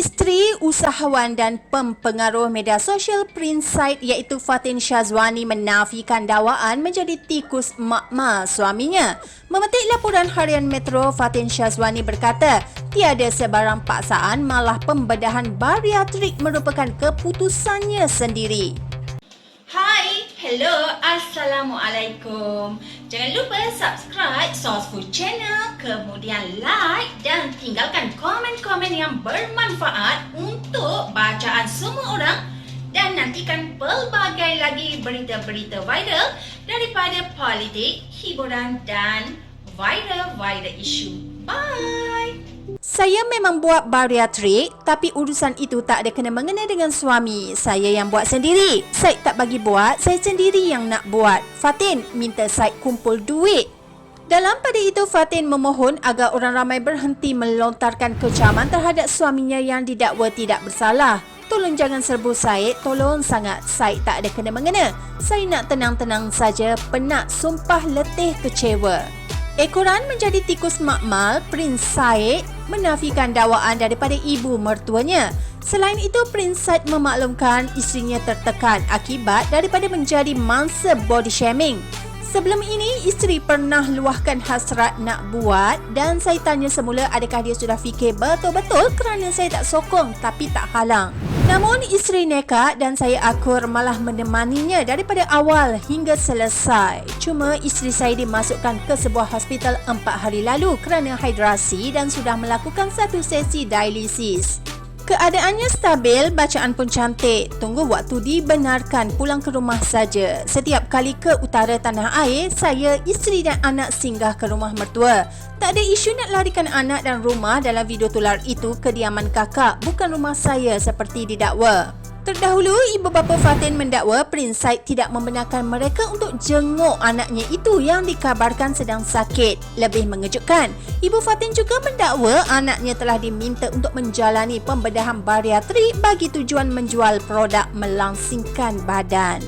Isteri usahawan dan pempengaruh media sosial Prince Said iaitu Fatin Syazwani menafikan dakwaan menjadi tikus makmal suaminya. Memetik laporan harian Metro, Fatin Syazwani berkata, tiada sebarang paksaan malah pembedahan bariatrik merupakan keputusannya sendiri. Hai, hello, Assalamualaikum. Jangan lupa subscribe Source Food Channel, kemudian like dan tinggalkan komen-komen yang bermanfaat untuk bacaan semua orang dan nantikan pelbagai lagi berita-berita viral daripada politik, hiburan dan viral-viral isu. Bye! Saya memang buat bariatrik tapi urusan itu tak ada kena mengena dengan suami. Saya yang buat sendiri. Said tak bagi buat, saya sendiri yang nak buat. Fatin minta Said kumpul duit. Dalam pada itu Fatin memohon agar orang ramai berhenti melontarkan kecaman terhadap suaminya yang didakwa tidak bersalah. Tolong jangan serbu Said, tolong sangat. Said tak ada kena mengena. Saya nak tenang-tenang saja, penat, sumpah letih kecewa. Ekoran menjadi tikus makmal, Prince Said menafikan dakwaan daripada ibu mertuanya. Selain itu, Prince Said memaklumkan isterinya tertekan akibat daripada menjadi mangsa body shaming. Sebelum ini, isteri pernah luahkan hasrat nak buat dan saya tanya semula adakah dia sudah fikir betul-betul kerana saya tak sokong tapi tak halang. Namun, isteri nekat dan saya akur malah menemaninya daripada awal hingga selesai. Cuma isteri saya dimasukkan ke sebuah hospital empat hari lalu kerana hidrasi dan sudah melakukan satu sesi dialisis. Keadaannya stabil, bacaan pun cantik. Tunggu waktu dibenarkan pulang ke rumah saja. Setiap kali ke utara tanah air, saya, isteri dan anak singgah ke rumah mertua. Tak ada isu nak larikan anak dan rumah dalam video tular itu kediaman kakak, bukan rumah saya seperti didakwa. Terdahulu, ibu bapa Fatin mendakwa Prince Said tidak membenarkan mereka untuk jenguk anaknya itu yang dikabarkan sedang sakit. Lebih mengejutkan, ibu Fatin juga mendakwa anaknya telah diminta untuk menjalani pembedahan bariatrik bagi tujuan menjual produk melangsingkan badan.